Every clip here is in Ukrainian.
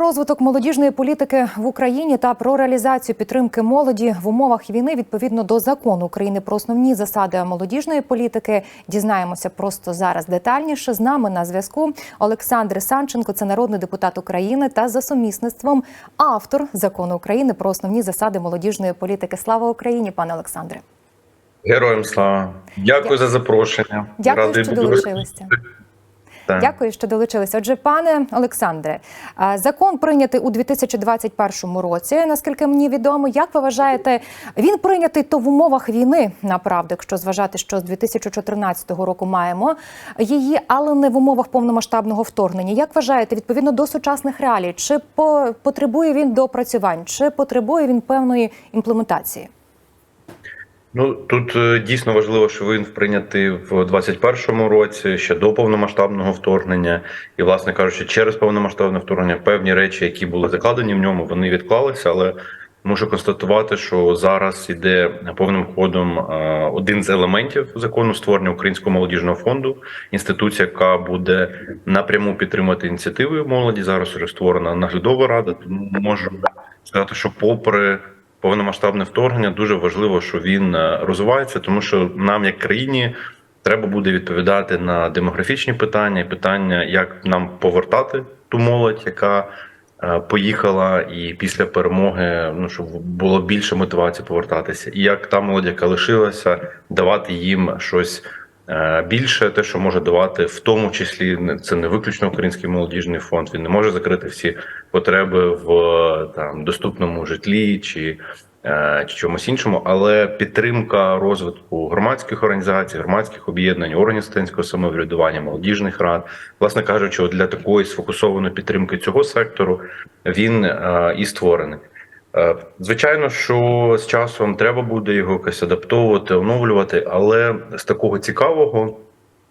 розвиток молодіжної політики в Україні та про реалізацію підтримки молоді в умовах війни відповідно до закону України про основні засади молодіжної політики дізнаємося просто зараз детальніше. З нами на зв'язку Олександр Санченко, це народний депутат України та за сумісництвом автор закону України про основні засади молодіжної політики. Слава Україні, пане Олександре! Героям слава. Дякую за запрошення. Дякую, Радий що долучилися. Дякую, що долучилися. Отже, пане Олександре, закон прийнятий у 2021 році. Наскільки мені відомо, як ви вважаєте, він прийнятий то в умовах війни, направду, якщо зважати, що з 2014 року маємо її, але не в умовах повномасштабного вторгнення. Як вважаєте, відповідно до сучасних реалій, чи по- потребує він доопрацювань, чи потребує він певної імплементації? Ну тут е, дійсно важливо, що він прийнятий в 21-му році, ще до повномасштабного вторгнення, і, власне кажучи, через повномасштабне вторгнення певні речі, які були закладені в ньому, вони відклалися. Але можу констатувати, що зараз іде повним ходом е, один з елементів закону створення українського молодіжного фонду, інституція, яка буде напряму підтримувати ініціативи молоді. Зараз вже створена наглядова рада. Тому можу сказати, що попри повномасштабне вторгнення дуже важливо, що він е, розвивається, тому що нам, як країні, треба буде відповідати на демографічні питання, питання, як нам повертати ту молодь, яка е, поїхала, і після перемоги ну щоб було більше мотивації повертатися, і як та молодь, яка лишилася, давати їм щось. Е, Більше те, що може давати, в тому числі це не виключно український молодіжний фонд. Він не може закрити всі потреби в е, там доступному житлі чи, е, чи чомусь іншому, але підтримка розвитку громадських організацій, громадських об'єднань, органів студентського самоврядування, молодіжних рад, власне кажучи, для такої сфокусованої підтримки цього сектору він і створений. Е, Звичайно, що з часом треба буде його якось адаптовувати, оновлювати, але з такого цікавого,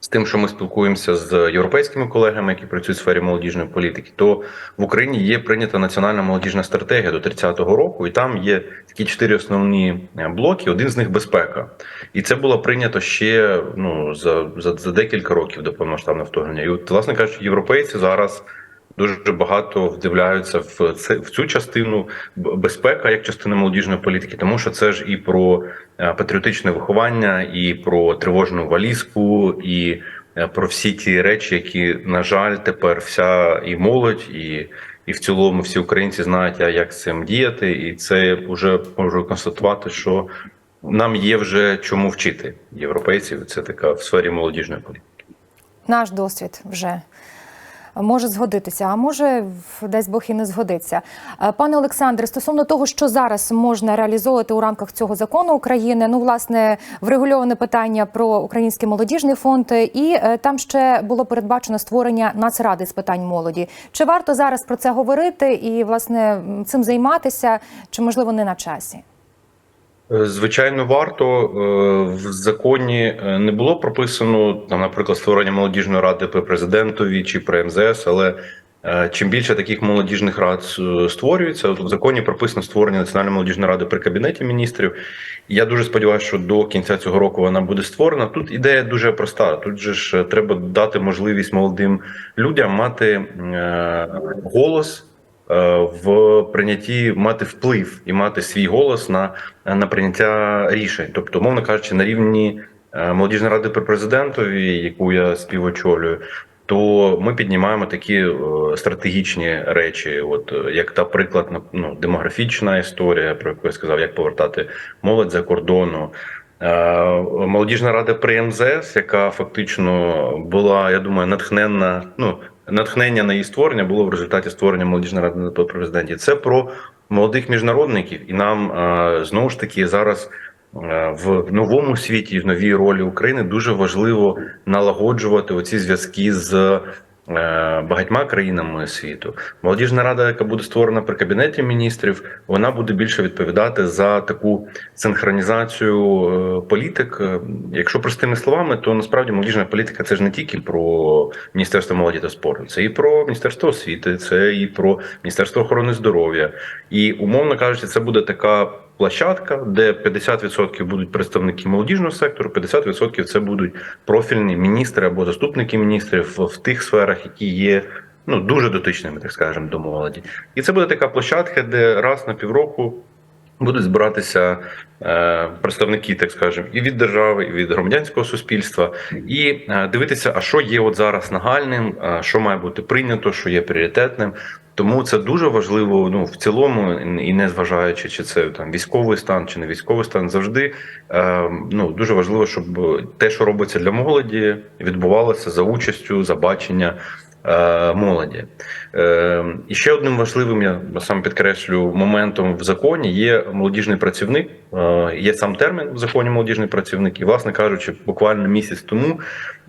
з тим, що ми спілкуємося з європейськими колегами, які працюють в сфері молодіжної політики, то в Україні є прийнята національна молодіжна стратегія до 30-го року, і там є такі чотири основні е, блоки. Один з них безпека, і це було прийнято ще ну за, за, за декілька років до повномасштабного вторгнення. І от, власне кажучи, європейці зараз. Дуже багато вдивляються в це в цю частину безпека як частина молодіжної політики, тому що це ж і про е, патріотичне виховання, і про тривожну валізку, і е, про всі ті речі, які на жаль тепер вся і молодь, і, і в цілому всі українці знають, як з цим діяти, і це вже можу констатувати, що нам є вже чому вчити європейців. Це така в сфері молодіжної політики. Наш досвід вже може згодитися, а може десь Бог і не згодиться. Е, Пане Олександре, стосовно того, що зараз можна реалізовувати у рамках цього закону України, ну власне врегульоване питання про український молодіжний фонд, і е, там ще було передбачено створення нацради з питань молоді. Чи варто зараз про це говорити і власне цим займатися, чи можливо не на часі? Е, Звичайно, варто Е, в законі е, не було прописано там, наприклад, створення молодіжної ради при президентові чи при МЗС, але чим більше таких молодіжних рад створюється, в законі прописано створення національної молодіжної ради при кабінеті міністрів. Я дуже сподіваюся, що до кінця цього року вона буде створена. Тут ідея дуже проста. Тут же ж треба дати можливість молодим людям мати голос в прийнятті мати вплив і мати свій голос на, на прийняття рішень. Тобто, мовно кажучи, на рівні е, молодіжної ради при президентові, яку я співочолюю, то ми піднімаємо такі е, стратегічні речі, от е, як та приклад ну, демографічна історія, про яку я сказав, як повертати молодь за кордону. Е, Молодіжна рада при МЗС, яка фактично була, я думаю, натхненна. Ну натхнення на її створення було в результаті створення молодіжної ради при президенті. Це про молодих міжнародників, і нам е, знову ж таки зараз е, в новому світі, в новій ролі України дуже важливо налагоджувати оці зв'язки з багатьма країнами світу. Молодіжна рада, яка буде створена при кабінеті міністрів, вона буде більше відповідати за таку синхронізацію е, політик. Е, Якщо простими словами, то насправді молодіжна політика це ж не тільки про міністерство молоді та спорту, це і про міністерство освіти, це і про міністерство охорони здоров'я. І умовно кажучи, це буде така площадка, де 50% будуть представники молодіжного сектору, 50% це будуть профільні міністри або заступники міністрів в, тих сферах, які є ну дуже дотичними, так скажемо, до молоді. І це буде така площадка, де раз на півроку будуть збиратися е, представники, так скажемо, і від держави, і від громадянського суспільства, і е, дивитися, а що є от зараз нагальним, а що має бути прийнято, що є пріоритетним. Тому це дуже важливо. Ну в цілому, і не зважаючи, чи це там військовий стан, чи не військовий стан, завжди е, ну дуже важливо, щоб те, що робиться для молоді, відбувалося за участю, за бачення е, молоді. Е, і ще одним важливим, я сам підкреслю, моментом в законі є молодіжний працівник. Е, є сам термін в законі молодіжний працівник, і, власне кажучи, буквально місяць тому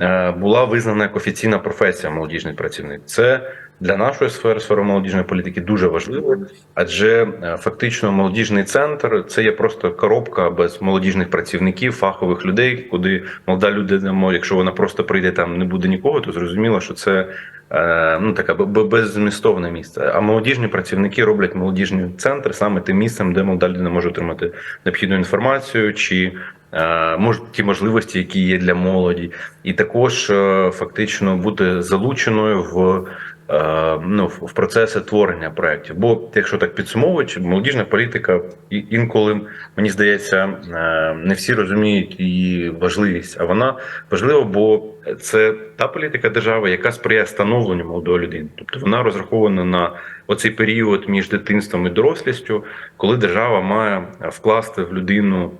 е, була визнана як офіційна професія молодіжний працівник. Це для нашої сфери сфери молодіжної політики дуже важливо, адже е, фактично молодіжний центр це є просто коробка без молодіжних працівників, фахових людей, куди молода людина якщо вона просто прийде там, не буде нікого, то зрозуміло, що це е, ну б- беззмістовне місце. А молодіжні працівники роблять молодіжний центр саме тим місцем, де молода людина може отримати необхідну інформацію чи е, мож, ті можливості, які є для молоді, і також фактично бути залученою в. Е, Ну, в процеси творення проєктів. Бо, якщо так підсумовуючи, молодіжна політика інколи мені здається, е, не всі розуміють її важливість. А вона важлива, бо це та політика держави, яка сприяє становленню молодої людини. Тобто вона розрахована на оцей період між дитинством і дорослістю, коли держава має вкласти в людину.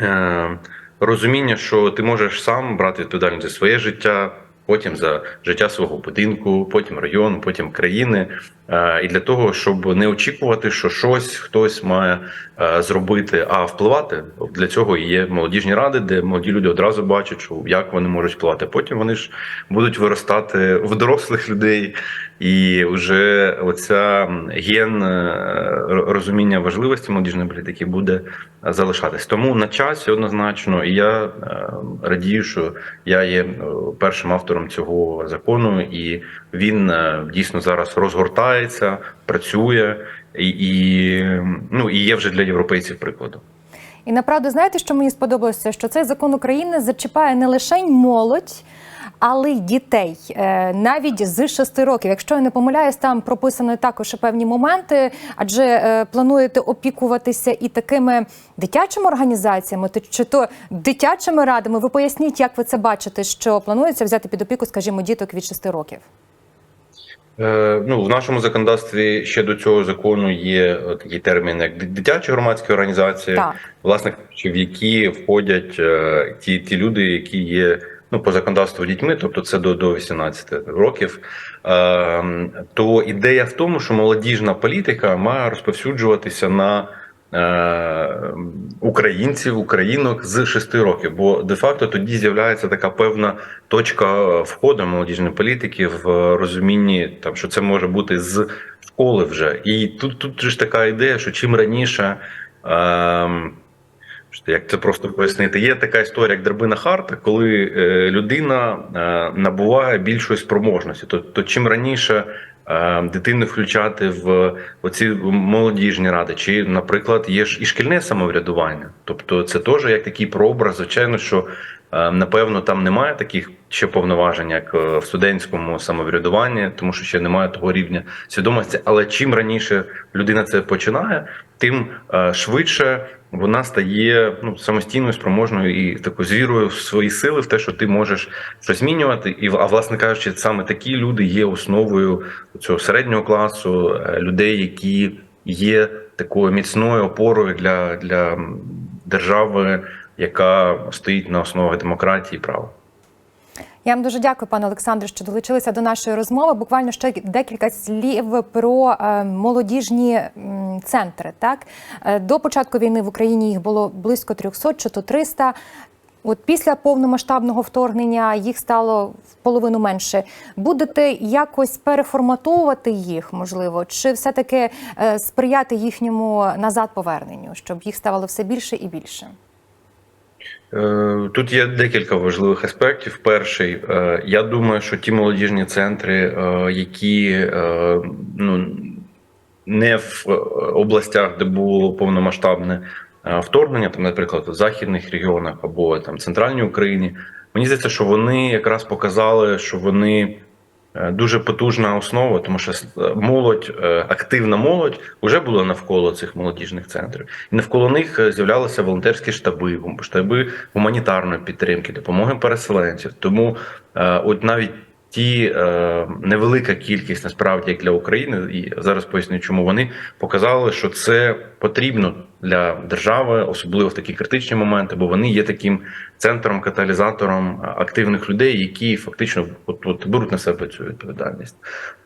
е, Розуміння, що ти можеш сам брати відповідальність за своє життя, потім за життя свого будинку, потім району, потім країни. Е, І для того, щоб не очікувати, що щось хтось має е, зробити, а впливати для цього є молодіжні ради, де молоді люди одразу бачать, як вони можуть впливати. Потім вони ж будуть виростати в дорослих людей, і вже оця ген е, розуміння важливості молодіжної політики буде залишатись. Тому на часі однозначно, і я радію, що я є першим автором цього закону, і він дійсно зараз розгортається, працює і, і ну і є вже для європейців прикладом. І направду, знаєте, що мені сподобалося? Що цей закон України зачіпає не лише молодь. Але й дітей Е, навіть з 6 років. Якщо я не помиляюсь, там прописано також певні моменти, адже е, плануєте опікуватися і такими дитячими організаціями, чи то дитячими радами. Ви поясніть, як ви це бачите, що планується взяти під опіку, скажімо, діток від 6 років. Е, Ну, в нашому законодавстві ще до цього закону є такі такий термін, як дитячі громадські організації, Так. власне в які входять е, ті, ті люди, які є ну по законодавству дітьми, тобто це до, до 18 років. Е, То ідея в тому, що молодіжна політика має розповсюджуватися на е, українців, українок з 6 років, бо де-факто тоді з'являється така певна точка входу молодіжної політики в розумінні, там що це може бути з школи вже. І тут тут ж така ідея, що чим раніше. Ем, Як це просто пояснити? Є така історія, як драбина харта, коли е, людина е, набуває більшої спроможності. То, то чим раніше е, дитину включати в оці молодіжні ради, чи, наприклад, є ж і шкільне самоврядування, тобто це теж як такий прообраз, звичайно, що напевно там немає таких ще повноважень, як е, в студентському самоврядуванні, тому що ще немає того рівня свідомості. Але чим раніше людина це починає, тим е, швидше вона стає ну самостійною, спроможною і такою з вірою в свої сили, в те, що ти можеш щось змінювати. І а власне кажучи, саме такі люди є основою цього середнього класу, е, людей, які є такою міцною опорою для, для держави, яка стоїть на основі демократії і права. Я вам дуже дякую, пане Олександре, що долучилися до нашої розмови. Буквально ще декілька слів про е, молодіжні центри. Так Е, до початку війни в Україні їх було близько 300 чи то 300. От після повномасштабного вторгнення їх стало в половину менше. Будете якось переформатовувати їх, можливо, чи все-таки е, сприяти їхньому назад поверненню, щоб їх ставало все більше і більше? Е, Тут є декілька важливих аспектів. Перший, е, я думаю, що ті молодіжні центри, е, які ну не в областях, де було повномасштабне вторгнення, там, наприклад, в західних регіонах або там центральній Україні, мені здається, що вони якраз показали, що вони дуже потужна основа, тому що молодь, е, активна молодь вже була навколо цих молодіжних центрів. І навколо них е, з'являлися волонтерські штаби, штаби гуманітарної підтримки, допомоги переселенців. Тому е, от навіть ті е, невелика кількість насправді як для України, і зараз поясню, чому вони показали, що це потрібно для держави, особливо в такі критичні моменти, бо вони є таким центром, каталізатором активних людей, які фактично от, от беруть на себе цю відповідальність.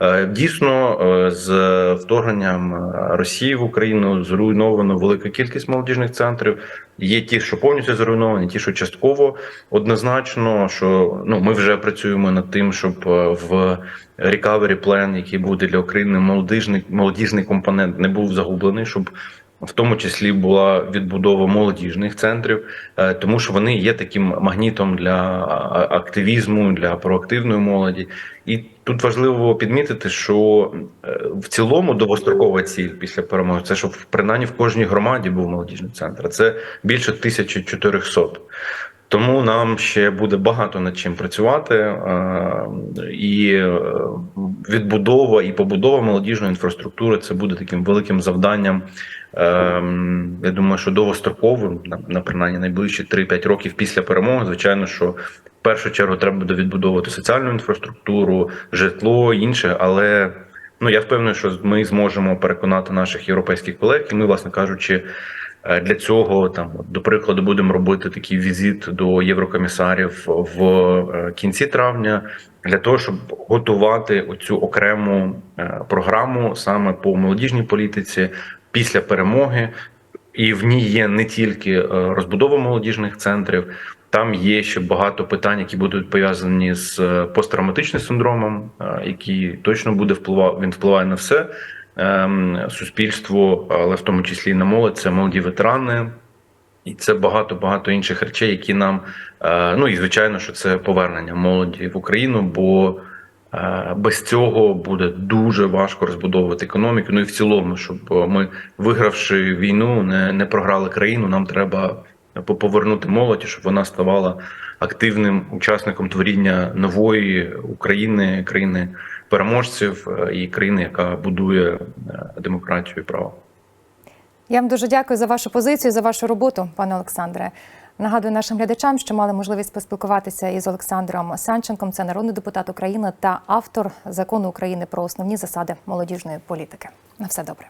Е, Дійсно, е, з вторгненням е, Росії в Україну зруйновано велика кількість молодіжних центрів. Є ті, що повністю зруйновані, ті, що частково. Однозначно, що ну ми вже працюємо над тим, щоб е, в recovery plan, який буде для України, молодіжний молодіжний компонент не був загублений, щоб в тому числі була відбудова молодіжних центрів, е, тому що вони є таким магнітом для активізму, для проактивної молоді. І тут важливо підмітити, що е, в цілому довгострокова ціль після перемоги це щоб принаймні в кожній громаді був молодіжний центр. Це більше 1400. Тому нам ще буде багато над чим працювати, е, і е, відбудова і побудова молодіжної інфраструктури це буде таким великим завданням. Ем, Я думаю, що довгостроковим, на- на принаймні найближчі 3-5 років після перемоги, звичайно, що в першу чергу треба буде відбудовувати соціальну інфраструктуру, житло інше, але ну я впевнений, що ми зможемо переконати наших європейських колег, і ми, власне кажучи, для цього там до прикладу будемо робити такий візит до єврокомісарів в е, кінці травня для того, щоб готувати оцю окрему е, програму саме по молодіжній політиці після перемоги. І в ній є не тільки е, розбудова молодіжних центрів, там є ще багато питань, які будуть пов'язані з е, посттравматичним синдромом, е, який точно буде впливати, він впливає на все ем, суспільство, але в тому числі і на молодь, це молоді ветерани, і це багато багато інших речей, які нам е, ну і звичайно, що це повернення молоді в Україну, бо е, без цього буде дуже важко розбудовувати економіку. Ну і в цілому, щоб е, ми, вигравши війну, не, не програли країну. Нам треба повернути молодь, щоб вона ставала активним учасником творіння нової України, країни переможців е, і країни, яка будує е, демократію і право. Я вам дуже дякую за вашу позицію, за вашу роботу, пане Олександре. Нагадую нашим глядачам, що мали можливість поспілкуватися із Олександром Санченком. Це народний депутат України та автор закону України про основні засади молодіжної політики. На все добре.